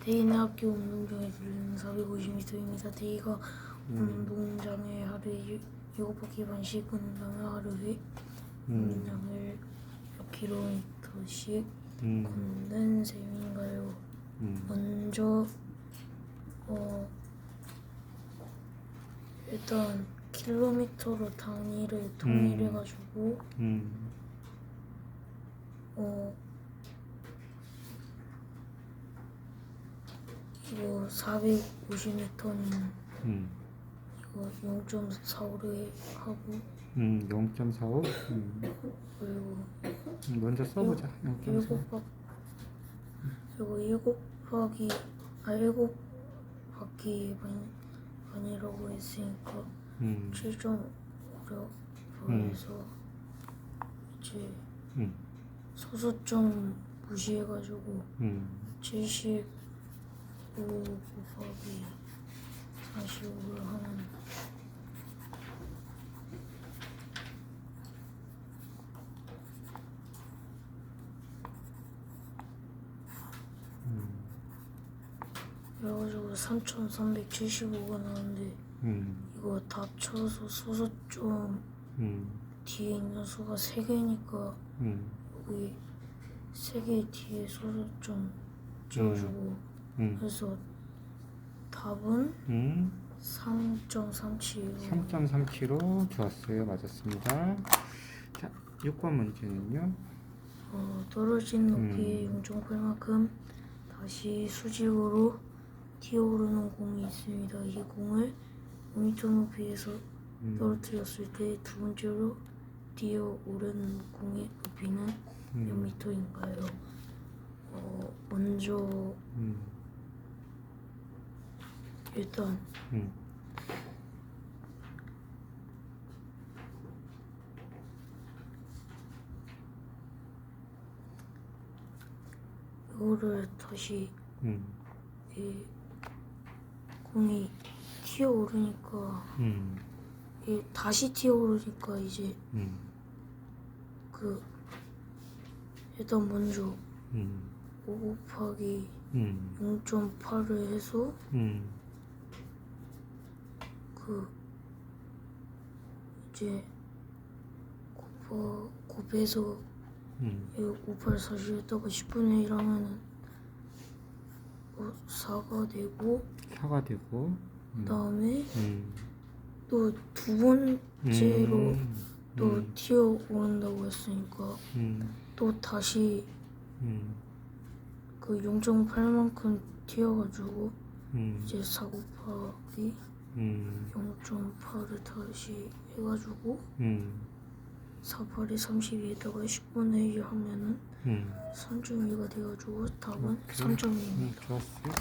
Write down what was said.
대인의 학교 운동장에 들리는 450m입니다. 대이가 음. 운동장에 하루에 7바퀴 반씩 걷는다면 하루에 음. 운동장을 몇 킬로미터씩 음. 걷는 셈인가요? 음. 먼저 어 일단 킬로미터로 단위를 통일해가지고 음. 어 이거 450m는 음. 이거 0.45를 하고 음. 0.45. 음. 그리고 음, 먼저 써보자. 0.45. 일곱 바 그리고 일곱 바퀴 아 일곱 바퀴 반 반이라고 했으니까 음. 7.5려 음. 그래서 이제 음. 소수점 무시해가지고 음. 75 곱하기 45를 하면 음. 그래가지고 3,375가 나오는데 음. 이거 다 쳐서 소수점 음. 뒤에 있는 수가 3개니까 음. 여기 3개 뒤에 소수점 지어주고 음. 그래서 답은 음. 3.37 3.3kg 좋았어요. 맞았습니다. 자, 6번 문제는요. 어, 떨어진 높이의 음. 0.8만큼 다시 수직으로 튀어오르는 공이 있습니다. 이 공을 5m 높이에서 음. 떨어뜨렸을 때 두 번째로 뛰어오르는 공의 높이는 몇 음. 미터인가요? 어, 먼저 음. 일단 음. 이거를 다시 음. 이 공이 튀어오르니까 음. 이 다시 튀어오르니까 이제 음. 그 일단 먼저 음. 5 곱하기 음. 0.8을 해서 음. 그 이제 곱하 곱해서 음. 이거 58 사실에다가 10분의 1 하면은 어, 4가 되고 사가 되고. 음. 그다음에 음. 또 두 번째로 음. 또 음. 튀어 오른다고 했으니까 음. 또 다시 음. 그 0.8만큼 튀어가지고 음. 이제 4 곱하기 음. 0.8을 다시 해가지고 음. 4, 8에 32에다가 10분의 1 하면은 음. 3.2가 돼가지고 답은 오케이. 3.2입니다. 음, 좋았어요.